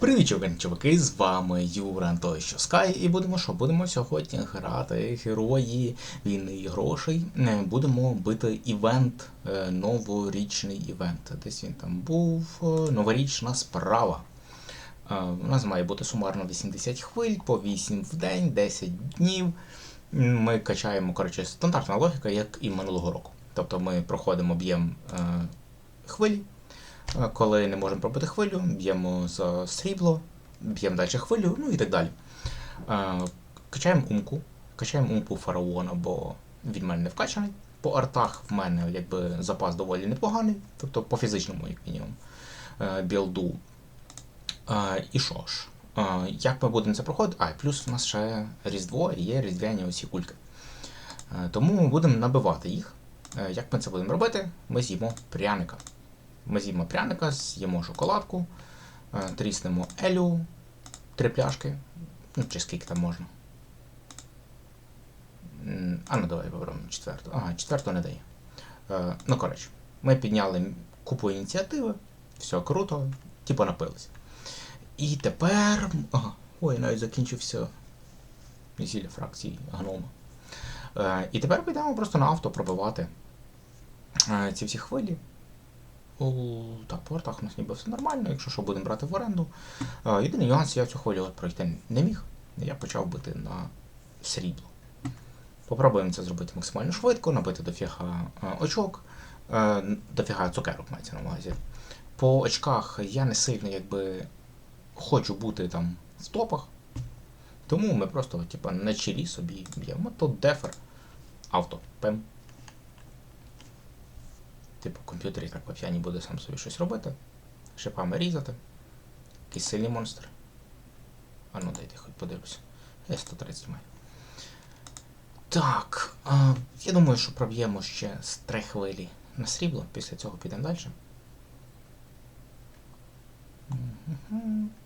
Привіт, чуваки, з вами Юран той що Скай, і будемо що? Будемо сьогодні грати герої війни і грошей. Е, Будемо бити івент, е, новорічний івент. Десь він там був. е, Новорічна справа. У нас має бути сумарно 80 хвиль, по 8 в день, 10 днів. Ми качаємо, коротше, стандартна логіка, як і минулого року. Тобто ми проходимо об'єм хвилі. Е, Коли не можемо пробити хвилю, б'ємо за срібло, б'ємо далі хвилю, ну і так далі. Е, Качаємо умку. Качаємо умку фараона, бо він в мене не вкачаний. По артах в мене якби запас доволі непоганий, тобто по фізичному, як мінімум, е, білду. Е, І що ж, е, як ми будемо це проходити? А, плюс у нас ще Різдво і є різдвяні оці кульки. Е, Тому ми будемо набивати їх. Е, Як ми це будемо робити? Ми з'їмо пряника. Ми з'їмо пряника, з'їмо шоколадку, е, тріснемо елю, три пляшки, ну чи скільки там можна. А ну давай виберемо четверту. Ага, четверту не дає. Е, Ну, коротше, ми підняли купу ініціативи, все круто, типу напилися. І тепер. Ага, ой, навіть закінчився зілля фракції гнома. Е, І тепер підемо просто на авто пробивати ці всі хвилі. Так, по вартах у нас ніби все нормально, якщо що будемо брати в оренду. Е, єдиний нюанс, я цю хвилю от пройти не міг. Я почав бити на срібло. Попробуємо це зробити максимально швидко, набити дофіга е, очок, е, дофіга цукерок мається на увазі. По очках я не сильно якби хочу бути там в топах. Тому ми просто типу, на чилі собі б'ємо. Тут дефер, авто, пем. Типу, комп'ютер як по п'яні буде сам собі щось робити, шипами різати. Якийсь сильний монстр. А ну дайте хоч подивлюся. Я 130 маю. Так, а, я думаю, що проб'ємо ще з три хвилі на срібло, після цього підемо далі.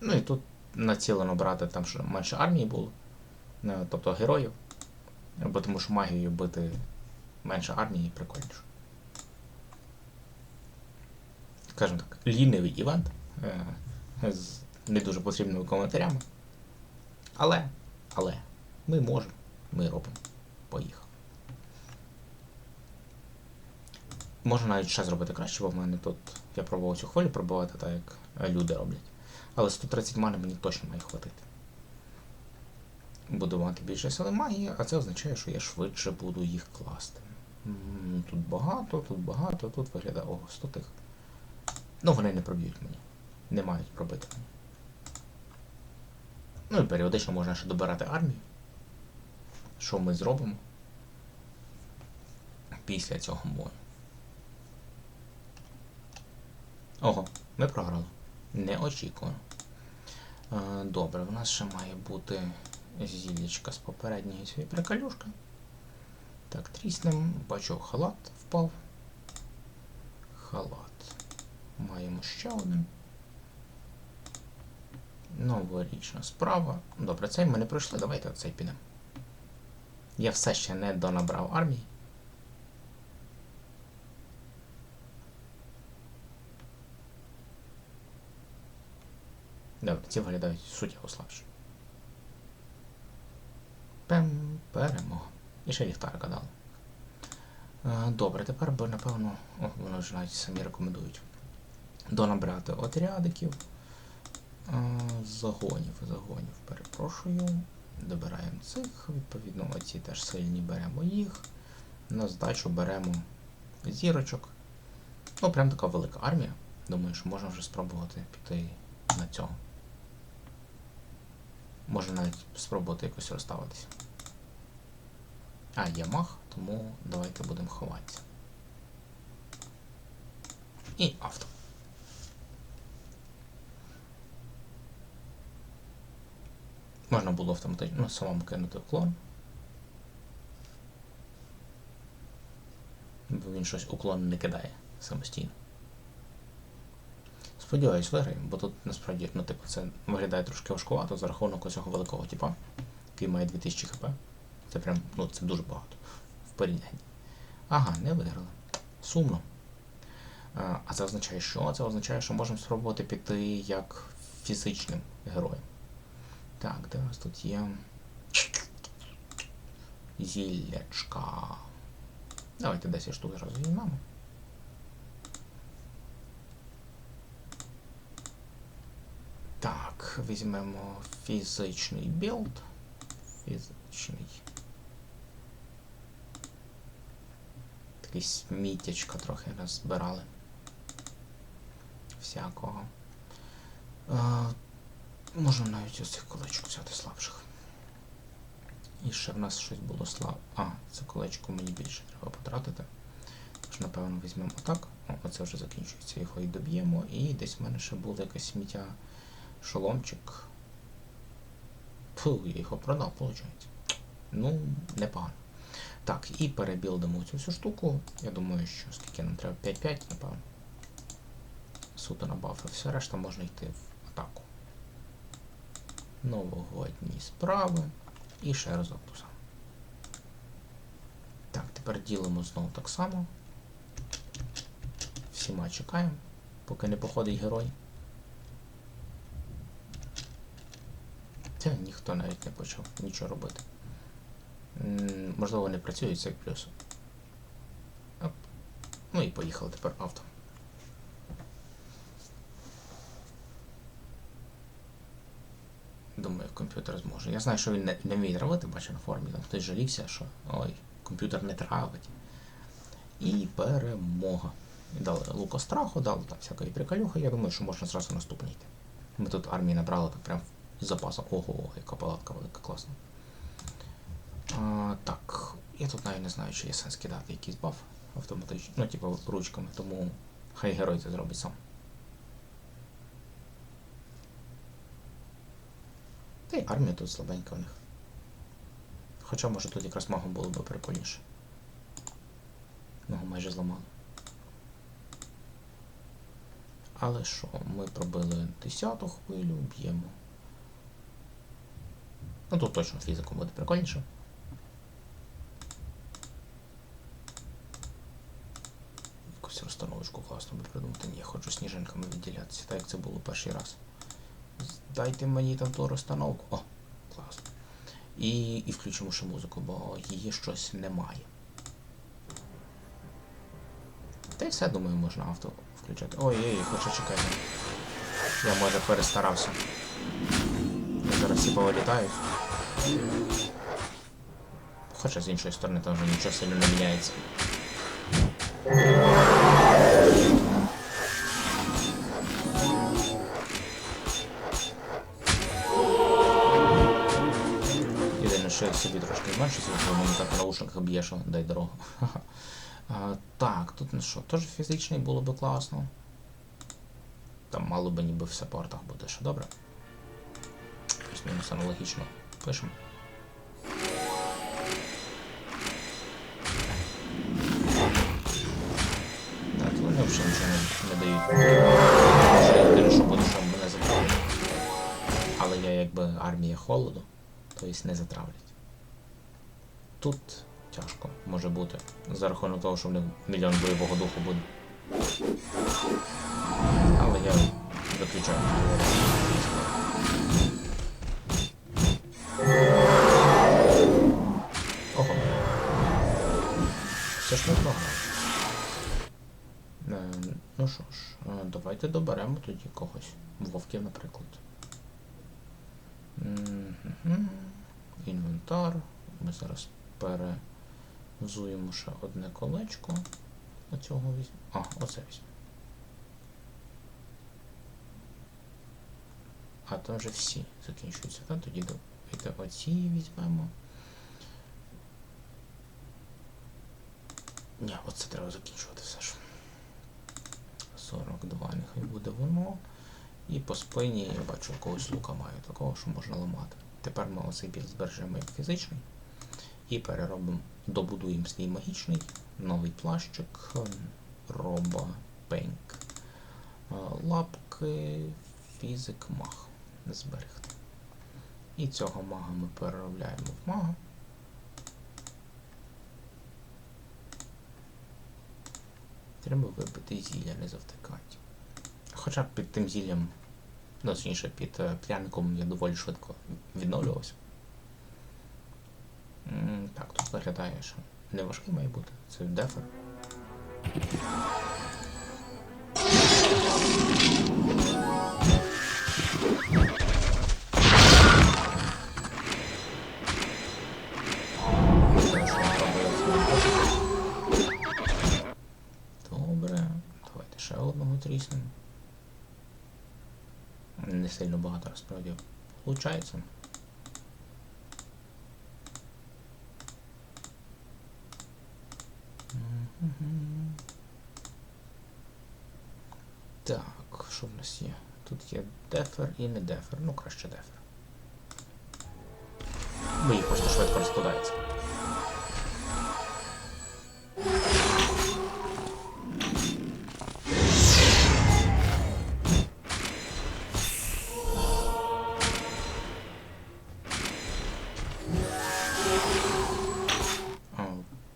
Ну і тут націлено брати там, що менше армії було, е, тобто героїв. Бо тому що магією бити менше армії прикольніше. Скажімо так, лінивий івент з не дуже потрібними коментарями. Але, але, ми можемо, ми робимо. Поїхали. Можна навіть ще зробити краще, бо в мене тут я пробував цю хвилю пробувати так, як люди роблять. Але 130 мани мені точно має хватити. Буду мати більше сили магії, а це означає, що я швидше буду їх класти. Тут багато, тут багато, тут виглядає. Ого, 100 тих. Ну, вони не проб'ють мені. Не мають пробити. Ну і періодично можна ще добирати армію. Що ми зробимо після цього бою. Ого, ми програли. Неочікувано. Е, Добре, в нас ще має бути зілечка з попередньої цієї приколюшки. Так, тріснем. Бачу, халат впав. Халат. Маємо ще один. Новорічна справа. Добре, цей ми не пройшли, давайте оцей підемо. Я все ще не донабрав армії. Добре, ці виглядають суттєво слабші. Пем, перемога. І ще ліхтарика дали. Е, Добре, тепер напевно, о, вони вже навіть самі рекомендують. Донабрати отрядиків. Е, Загонів, загонів, перепрошую. Добираємо цих, відповідно, оці теж сильні беремо їх. На здачу беремо зірочок. Ну, прям така велика армія. Думаю, що можна вже спробувати піти на цього. Можна навіть спробувати якось розставитися. А, є мах, тому давайте будемо ховатися. І авто. Можна було автоматично ну, самому кинути уклон. Бо він щось уклон не кидає самостійно. Сподіваюсь, виграємо, бо тут насправді, ну, типу, це виглядає трошки важкувато за рахунок цього великого типа, який має 2000 хп. Це прям, ну, це дуже багато в порівнянні. Ага, не виграли. Сумно. А, а це означає що? Це означає, що можемо спробувати піти як фізичним героєм. Так, де у нас тут є. Зіллячка. Давайте 10 штук зразу візьмемо. Так, візьмемо фізичний білд. Фізичний. Такий сміттячка трохи розбирали. Всякого. Можна навіть ось цих колечок взяти слабших. І ще в нас щось було слаб. А, це колечко мені більше треба потратити. Тож, напевно, візьмемо так. О, оце вже закінчується, його і доб'ємо. І десь в мене ще було якесь сміття шоломчик. Фу, я його продав, виходить. Ну, непогано. Так, і перебілдимо цю всю штуку. Я думаю, що скільки нам треба 5-5, напевно. Суто на бафи. Все решта можна йти в атаку. Новогодні справи. І ще разок ту. Так, тепер ділимо знову так само. Всіма чекаємо, поки не походить герой. Та ніхто навіть не почав нічого робити. Можливо, не працює цей плюс. Оп. Ну і поїхали тепер авто. Думаю, комп'ютер зможе. Я знаю, що він не, не вміє травити, бачу на форумі, там хтось жалівся, що ой, комп'ютер не травить. І перемога. Дали лукостраху, дали там всякої приколюхи. Я думаю, що можна зразу наступний йти. Ми тут армії набрали так прям з запасом. Ого, яка палатка велика, класна. А, так, я тут навіть не знаю, чи є сенс кидати якийсь баф автоматично, ну, типу, ручками, тому хай герой це зробить сам. Та й армія тут слабенька в них. Хоча, може, тут якраз магом було б прикольніше. Ногу майже зламали. Але що, ми пробили 10-ту хвилю, б'ємо. Ну тут точно фізику буде прикольніше. Якусь розстановочку класно би придумати. Ні, я хочу сніжинками відділятися, так як це було перший раз. Дайте мені там ту розстановку. О, класно. І, і включимо ще музику, бо її щось немає. Та й все, думаю, можна авто включати. Ой-ой, хоча чекайте. Я може перестарався. Зараз всі повилітають. Хоча з іншої сторони там вже нічого сильно не міняється. Собі трошки зменшу бо мені так в наушниках б'є, що дай дорогу. А, так, тут ну що, теж фізичний було би класно. Там мало би ніби в саппортах буде, що добре. Плюс-мінус аналогічно. Пишемо. Так, вони взагалі нічого не, не дають. Єдине, що буде, що мене затравлять. Але я якби армія холоду, тобто не затравлять. Тут тяжко може бути. За рахунок того, що в них мільйон бойового духу буде. Але я виключаю. Ого. Все ж не програв. Е, ну що ж, е, давайте доберемо тоді когось. Вовків, наприклад. Інвентар. Ми зараз перезуємо ще одне колечко. Оцього візьмемо. А, оце візьмемо. А там вже всі закінчуються, так? Тоді давайте оці візьмемо. Ні, оце треба закінчувати все ж. 42, нехай буде воно. І по спині я бачу якогось лука маю, такого, що можна ламати. Тепер ми оцей білд збережемо як фізичний. І переробимо, добудуємо свій магічний, новий плащик, роба, пеньк. Е, Лапки, фізик, маг. Зберегти. І цього мага ми переробляємо в мага. Треба випити зілля, не завтикати. Хоча б під тим зіллям Ну, точніше, під е, пряником я доволі швидко відновлювався. Так, тут виглядає, що не важкий має бути. Це дефер. Добре, давайте ще одного тріснемо. Не сильно багато насправді виходить. Так, що в нас є? Тут є дефер і не дефер. Ну, краще дефер. Бо їх просто швидко розкладається.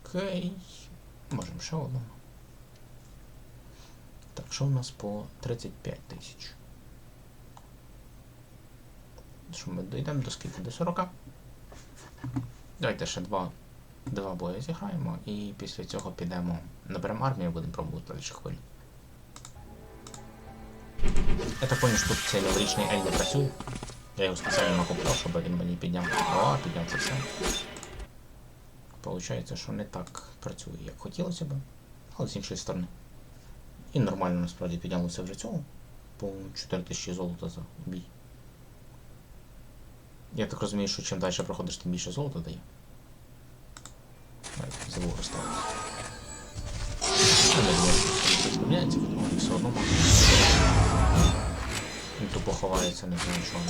Окей. Можемо ще одного. Так, що у нас по 35 тисяч? Що ми дійдемо до скільки? До 40? Давайте ще два, два бої зіграємо і після цього підемо наберемо армію, будемо пробувати далі хвилі. Я так понял, що тут цей новорічний Ель не працює. Я його спеціально накупив, щоб він мені підняв. О, підняв це все. Получається, що не так працює, як хотілося б, але з іншої сторони. І нормально насправді піднялося вже цього. По 4000 золота за бій. Я так розумію, що чим далі проходиш, тим більше золота дає. Забув розставити. Вони все одно можна. Він тупо ховається, не знаю чого.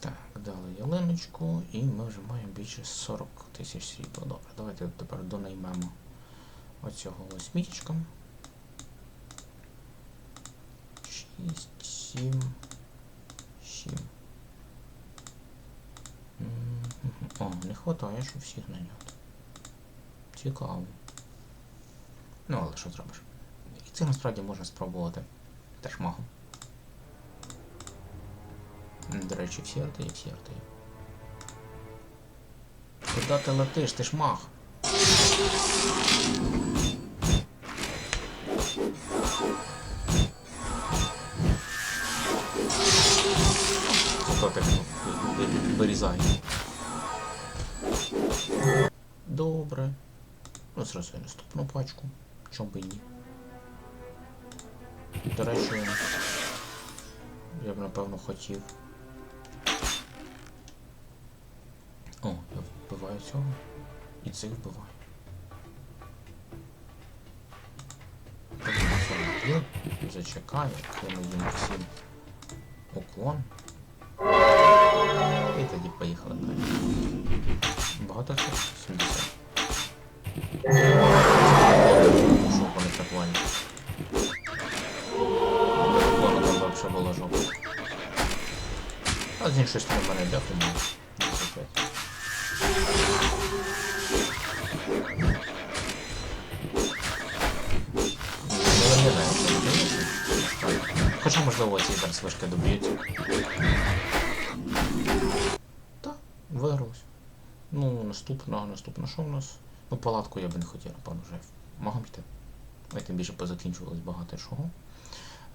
Так, дали ялиночку і ми вже маємо більше 40 тисяч срібла. Добре, давайте тепер донаймемо оцього ось мітічка. 6, 7, 7. О, не хватає, щоб всіх наняти. Цікаво. Ну, але що зробиш? І це насправді можна спробувати теж магом. До речі, всі арти, всі арти. Куда ти летиш? Ти ж маг. Ви- Добре. Ну, зразу я наступну пачку. Чом би і ні. До речі, я б напевно хотів. О, я вбиваю цього. І цих вбиваю. Зачекаю, кину їм всім уклон. Тоді поїхали далі. Багато це? 70. Що вони так валять? Уклону там вообще було жопа. А з іншої сторони мене. 25. Не виглядає. Хоча, можливо, ці зараз вишки доб'ються. Так, вигралось. Наступна, наступна, що в нас? Ну, палатку я би не хотів, напевно, вже магом йти. Ми тим більше позакінчувалось багато чого.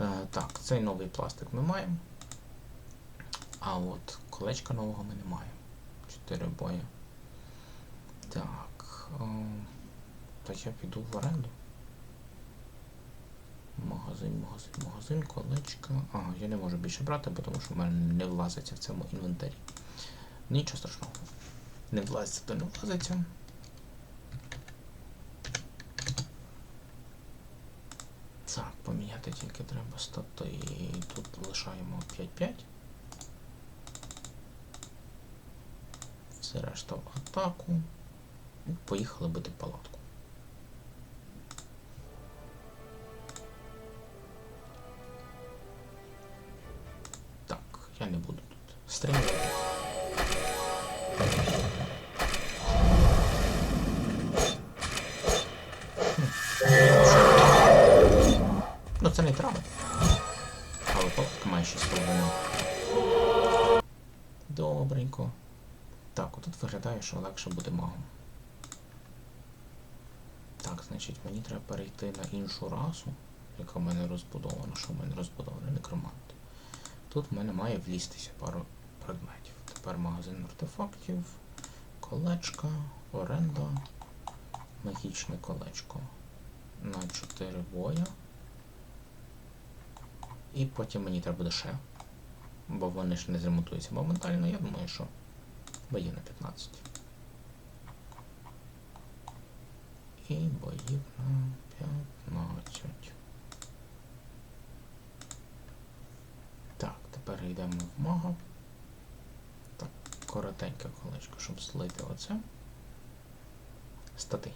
Е, так, цей новий пластик ми маємо. А от колечка нового ми не маємо. Чотири бої. Так. О, та я піду в оренду. Магазин, магазин, магазин, колечка. Ага, я не можу більше брати, тому що в мене не влазиться в цьому інвентарі. Нічого страшного. Не влазиться, то не влазиться. Так, поміняти тільки треба стати. Тут лишаємо 5-5. Все решта в атаку. І поїхали бити палатку. Так, я не буду тут стріляти. Виглядає, що легше буде магом. Так, значить, мені треба перейти на іншу расу, яка в мене розбудована. Що в мене розбудована? Некромант. Тут в мене має влізтися пару предметів. Тепер магазин артефактів, колечка, оренда, магічне колечко на 4 боя. І потім мені треба буде ще. Бо вони ж не зремонтуються моментально, я думаю, що боїв на 15. І боїв на 15. Так, тепер йдемо в мага. Так, коротеньке колечко, щоб злити оце. Стати.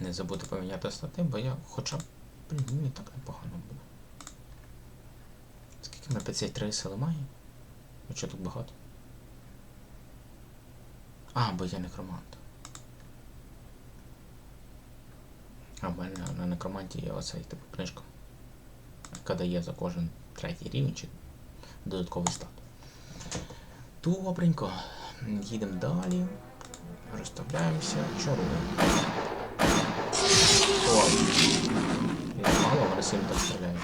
Не забути поміняти стати, бо я хоча б. Блін, мені так непогано буде. Скільки на 53 сили має? А що тут багато? А, бо я некромант. А в мене на некроманті є оцей типу книжка, яка дає за кожен третій рівень чи додатковий стат. Добренько. Їдемо далі. Розставляємося. Чаруємо. О! Мало, сильно так стріляють.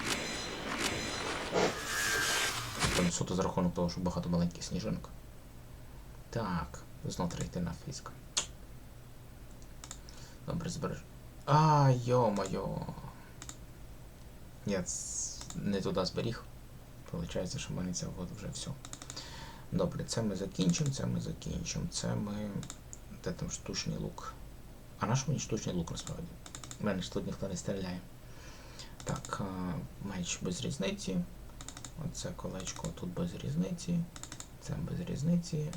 Там суто за рахунок того, що багато маленьких сніжинок. Так, знов треба на фізик. Добре, збереж. А, йо-моє. Я не туди зберіг. Получається, що в мене ця вот вже все. Добре, це ми закінчимо, це ми закінчимо. Це ми. Де там штучний лук? А наш мені штучний лук насправді? У мене ж тут ніхто не стріляє. Так, меч без різниці. Оце колечко тут без різниці. Це без різниці.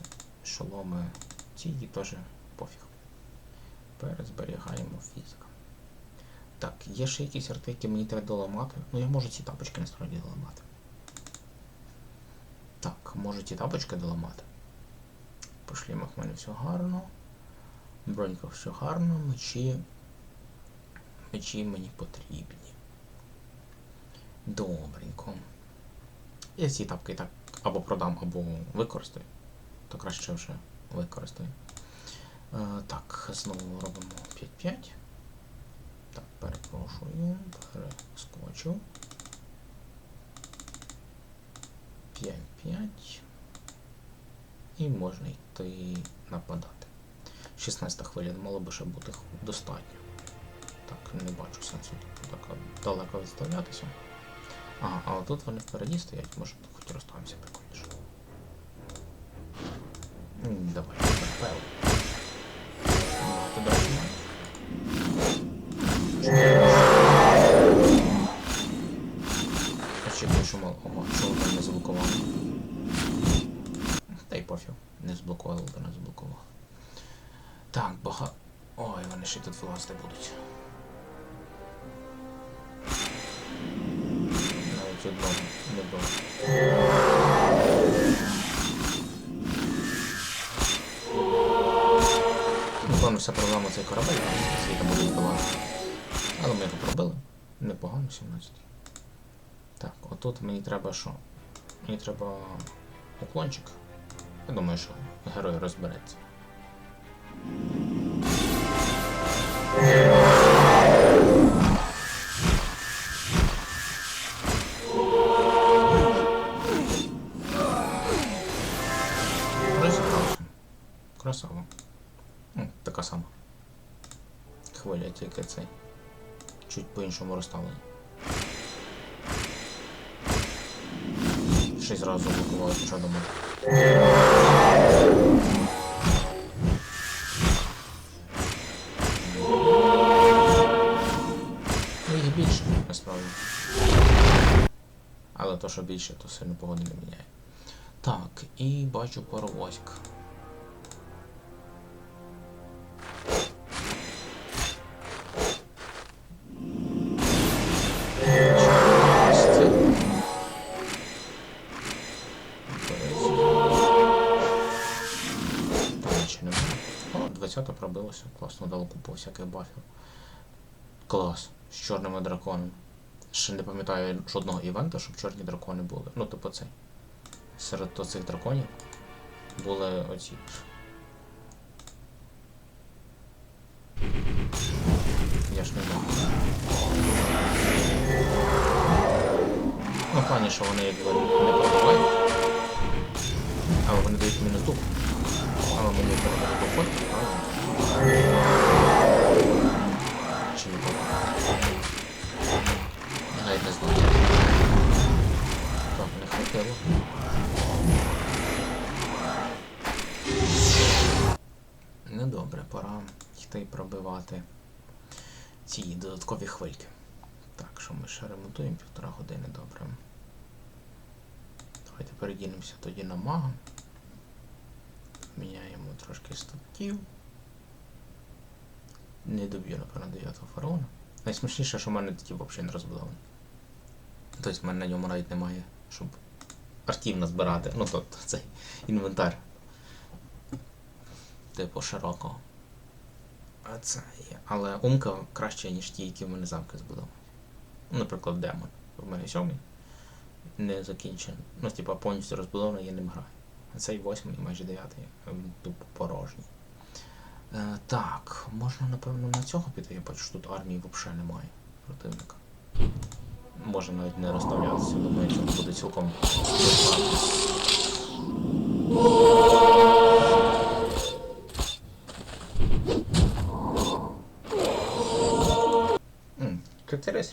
Шоломи ці і теж пофіг. Перезберігаємо фізика. Так, є ще якісь арти, які мені треба доламати. Ну я можу ці тапочки насправді доламати. Так, можу ті тапочки доламати. По шлімах в мене все гарно. Бронька все гарно, мечі. Мечі мені потрібні. Добренько. Я ці тапки так або продам, або використаю. То краще вже використаю. Е, так, знову робимо 5-5. Так, перепрошую, перескочив. 5-5. І можна йти нападати. 16 хвиля мало би ще бути достатньо. Так, не бачу сенсу тут так далеко відставлятися. Ага, а отут вони впереді стоять, може тут хоч розставимося прикольніше. Давай, пел. Ти далі мало. Ого, що воно не заблокувало. Та й пофіг. Не заблокувало, то не заблокувало. Так, бага... Ой, вони ще тут вилазити будуть. Навіть одного не було. Вся проблема цей корабель, який там буде здавати. Але ми його пробили. Непогано, 17. Так, отут мені треба що? Мені треба уклончик. Я думаю, що герой розбереться. Їх більше, насправді. Але то, що більше, то сильно погоди не міняє. Так, і бачу паровозик. О, 20 пробилося. Класно дало купу всяких бафів. Клас. З чорними драконами. ще не пам'ятаю жодного івента, щоб чорні дракони були. Ну, типу цей. Серед цих драконів були оці. Я ж не можу. Ну, плані, що вони якби не пробивають. Але вони дають мінус дух. Але мені треба доходити, правильно? Хвильки. Так, що ми ще ремонтуємо півтора години, добре. Давайте переділимося тоді на мага. Міняємо трошки статтів. Не доб'ю, напевно, 9 фараона. Найсмішніше, що в мене такі взагалі не розбудовані. Тобто в мене на ньому навіть немає, щоб артів назбирати. Ну, тобто цей інвентар. Типу широкого. Це є. Але умка краще, ніж ті, які в мене замки збудовані. Ну, Наприклад, демон. В мене сьомий. Не закінчений. Ну, типа повністю розбудований, я ним граю. А цей восьмий, майже дев'ятий, він тупо порожній. Е, так, можна, напевно, на цього піти. Я бачу, що тут армії взагалі немає противника. Можна навіть не розставлятися, думаю, цього буде цілком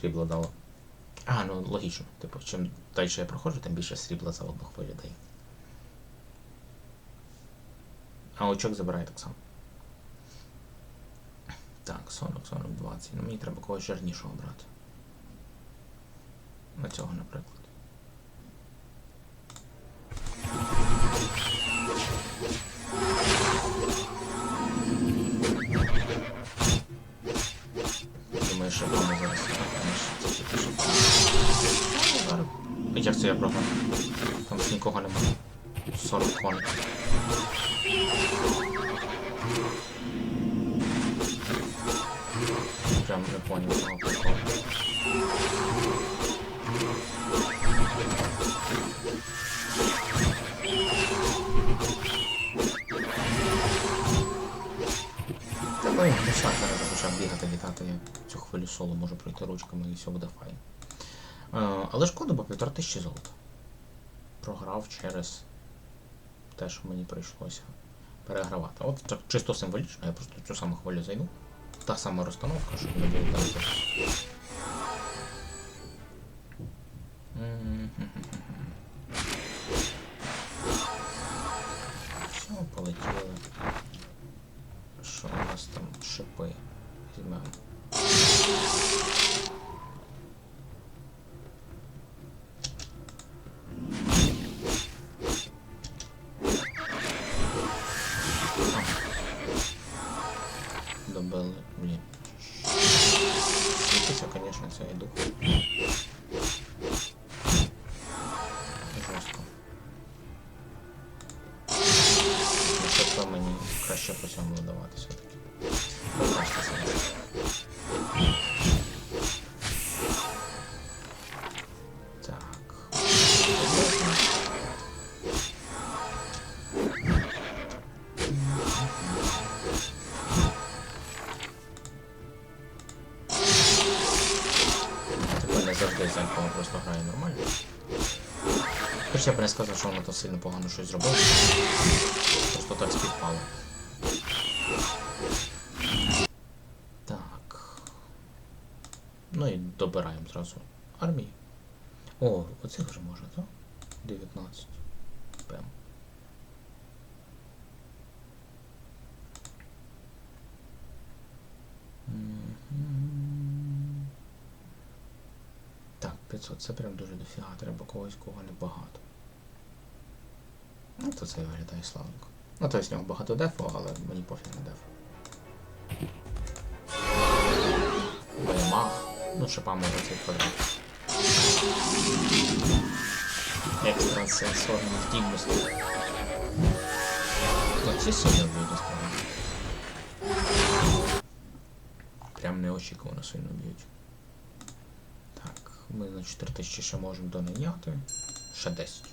срібла дало. А, ну логічно. Типу, чим далі я проходжу, тим більше срібла за одну хвилю дає. А очок забирає так само. Так, 40, 40, 20. Ну мені треба когось жирнішого брати. На цього, наприклад. Зараз. Як це я програв? Там ж нікого немає. 40 коней. Прям не понял цього приколу. Та ну, не зараз почав бігати, літати, я цю хвилю соло можу пройти ручками і все буде файн. Е, але шкода, бо півтора тисячі золота. Програв через те, що мені прийшлося перегравати. От так чисто символічно, я просто цю саму хвилю зайду. Та сама розстановка, щоб не було там. Все, полетіли. Що у нас там шипи? Візьмемо. Хоч я б не сказав, що вона то сильно погано щось зробила. Просто так співпало. Так. Ну і добираємо зразу армії. О, оцих вже можна, так? 19. Пем. Так, 500, це прям дуже дофіга, треба когось, кого небагато. Ну, то це виглядає славненько. Ну, то з нього багато дефу, але мені пофіг на дефу. Баймах. Ну, шипами оцей квадрат. Екстрасенсорні здібності. Ну, ці сильно б'ють насправді. Прям неочікувано сильно б'ють. Так, Ми на 4000 ще можемо донайняти. Ще 10.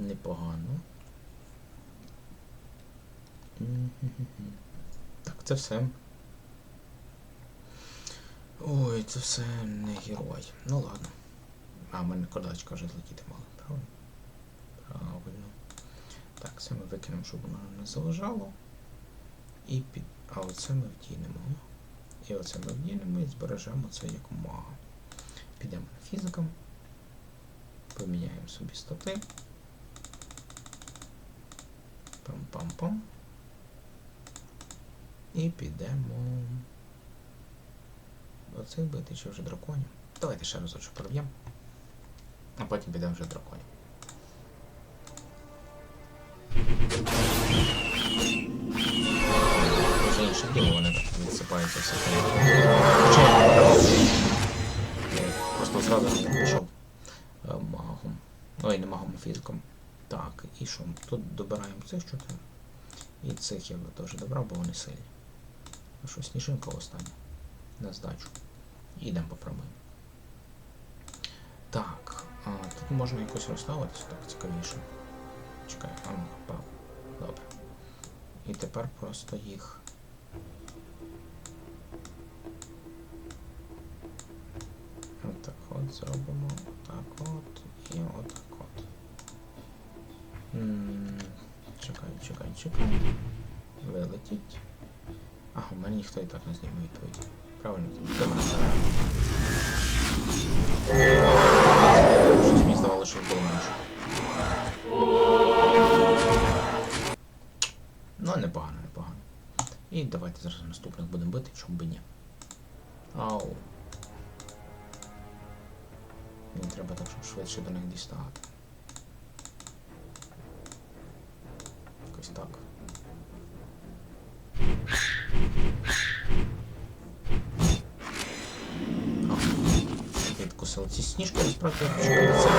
Непогано. Так, це все. Ой, це все не герой. Ну ладно. А, в мене кодачка вже злетіти мала, правильно? Правильно. Так, це ми викинемо, щоб воно не заважало. І під... А оце ми вдінемо. І оце ми вдінемо і збережемо це як мага. Підемо на фізикам. Поміняємо собі стати. Пам-пам-пам. І підемо. Оцих бити чи вже драконів. Давайте ще разочок проб'ємо. А потім підемо вже драконів. Вже вони так відсипаються все. Просто зразу пішов е, магом. Ой, не магом, а фізиком. І що? Тут добираємо цих чотири. І цих я би теж добрав, бо вони сильні. А що, сніжинка остання? На здачу. І йдемо попробуємо. Так, а, тут можна якось розставитися, так цікавіше. Чекай, а ну, впав. Добре. І тепер просто їх. Отак от зробимо. Так от. І отак Чекай, чекай, чекай. Вилетіть. Ага, у мене ніхто і так не зніме відповідь. Правильно, мене. Щось мені здавалося, що було менше. Ну, непогано, непогано. І давайте зараз наступних будемо бити, чому би ні. Ау. Мені треба так, щоб швидше до них дістати. Якось так. Відкусили ці сніжки, насправді чекали це.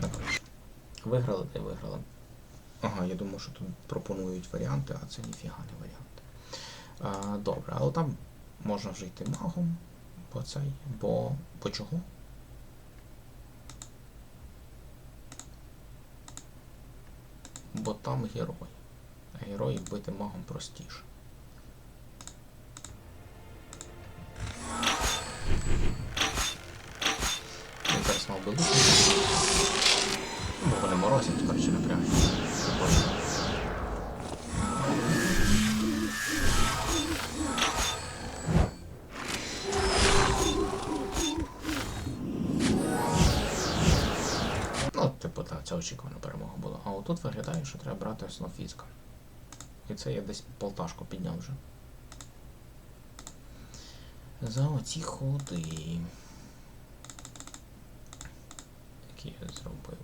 Ну. Виграли та й виграли. Ага, я думаю, що тут пропонують варіанти, а це ніфіга не варіанти. А, добре, але там можна вже йти магом по цей, бо по чого? Бо там герой. А герої бити магом простіше. Він зараз мав би лучше. Бо вони морозять, коротше, напрягають. Отут виглядає, що треба брати основ фізика. І це я десь полташку підняв вже. За оці ходи. Які я зробив.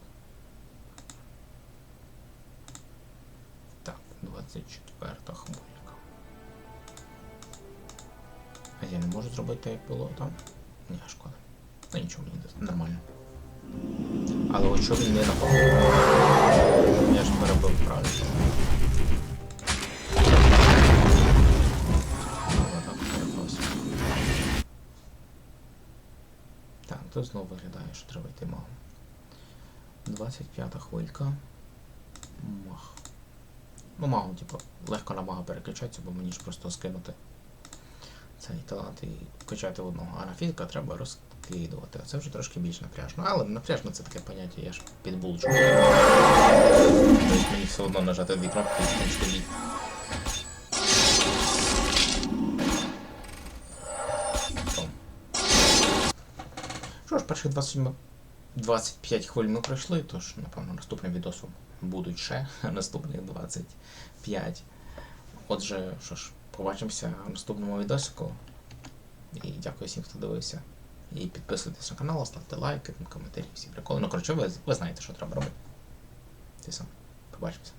Так, 24 хвилька. А я не можу зробити як було там? Ні, шкода. Ну нічого, мені нормально. Але от що він не напав? Я ж перебив правильно. Так тут знову виглядає, що треба йти магом. 25 хвилька. Мах. Ну, магом, типу, легко на мага переключатися, бо мені ж просто скинути цей талант і качати одного. А треба розкидувати. Це вже трошки більш напряжно. Але напряжно це таке поняття, я ж під булочку. Тобто мені все одно нажати дві кнопки і бій. Що ж, перших 27 25 хвилин ми пройшли, тож, напевно, наступним відосом будуть ще наступних 25. Отже, що ж, побачимося в наступному відосику. І дякую всім, хто дивився. І підписуйтесь на канал, ставте лайки, коментарі, всі приколи. Ну, коротше, ви, ви знаєте, що треба робити. Ти все. Побачимося.